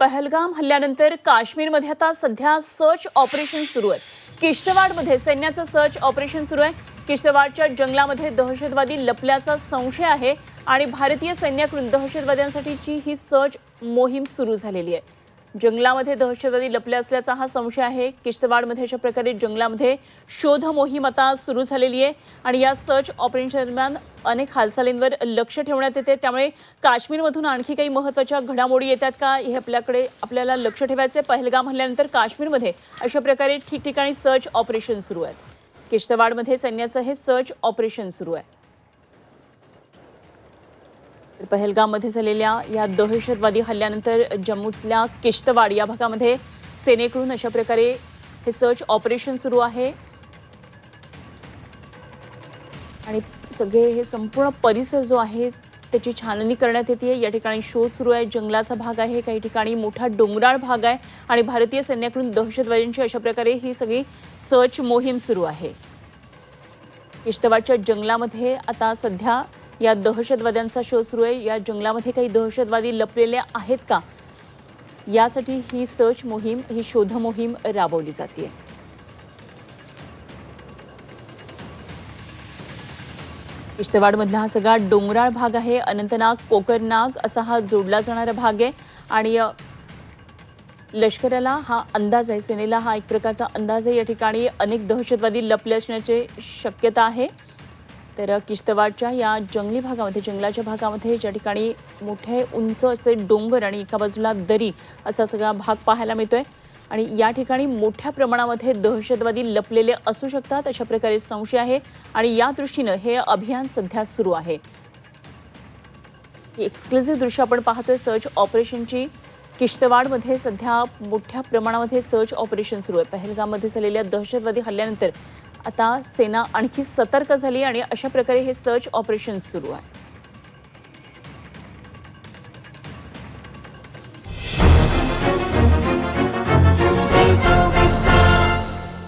पहलगाम हल्ल्यानंतर काश्मीरमध्ये आता सध्या सर्च ऑपरेशन सुरू आहे किश्तवाडमध्ये सैन्याचं सर्च ऑपरेशन सुरू आहे. किश्तवाडच्या जंगलामध्ये दहशतवादी लपल्याचा संशय आहे आणि भारतीय सैन्याकडून दहशतवाद्यांसाठीची ही सर्च मोहीम सुरू झालेली आहे. जंगलामध्ये दहशतवादी लपले असल्याचा हा संशय आहे. किश्तवाडमध्ये अशा प्रकारे जंगलामध्ये शोध मोहीम आता सुरू झालेली आहे आणि या सर्च ऑपरेशन दरम्यान अनेक हालचालींवर लक्ष ठेवण्यात येते. त्यामुळे काश्मीरमधून आणखी काही महत्त्वाच्या घडामोडी येतात का? हे आपल्याकडे आपल्याला लक्ष ठेवायचं आहे. पहलगाम हल्ल्यानंतर काश्मीरमध्ये अशा प्रकारे ठिकठिकाणी सर्च ऑपरेशन सुरू आहेत. किश्तवाडमध्ये सैन्याचं हे सर्च ऑपरेशन सुरू आहे. पहलगाममध्ये झालेल्या या दहशतवादी हल्ल्यानंतर जम्मूतल्या किश्तवाड या भागामध्ये सेनेकडून अशा प्रकारे हे सर्च ऑपरेशन सुरू आहे. आणि सगळे हे संपूर्ण परिसर जो आहे त्याची छाननी करण्यात येते या ठिकाणी शोध सुरू आहे. जंगलाचा भाग आहे. काही ठिकाणी मोठा डोंगराळ भाग आहे. आणि भारतीय सैन्याकडून दहशतवाद्यांची अशा प्रकारे ही सगळी सर्च मोहीम सुरू आहे. किश्तवाडच्या जंगलामध्ये आता सध्या या दहशतवाद्यांचा शोध सुरू आहे. या जंगलामध्ये काही दहशतवादी लपलेले आहेत का? यासाठी ही सर्च मोहीम ही शोध मोहीम राबवली जाते. किश्तवाडमधला हा सगळा डोंगराळ भाग आहे. अनंतनाग कोकरनाग असा हा जोडला जाणारा भाग आहे. आणि लष्कराला हा अंदाज आहे. सेनेला हा एक प्रकारचा अंदाज आहे. या ठिकाणी अनेक दहशतवादी लपले असण्याची शक्यता आहे. तर किश्तवाडच्या या जंगली भागामध्ये जंगलाच्या भागामध्ये ज्या ठिकाणी मोठे उंच असे डोंगर आणि एका बाजूला दरी असा सगळा भाग पाहायला मिळतोय. आणि या ठिकाणी मोठ्या प्रमाणामध्ये दहशतवादी लपलेले असू शकतात अशा प्रकारे संशय आहे. आणि या दृष्टीनं हे अभियान सध्या सुरू आहे. एक्सक्लुझिव्ह दृश्य आपण पाहतोय सर्च ऑपरेशनची किश्तवाडमध्ये सध्या मोठ्या प्रमाणामध्ये सर्च ऑपरेशन सुरू आहे. पहलगाममध्ये झालेल्या दहशतवादी हल्ल्यानंतर आता सेना आणखी सतर्क झाली आणि अशा प्रकारे हे सर्च ऑपरेशन सुरू आहे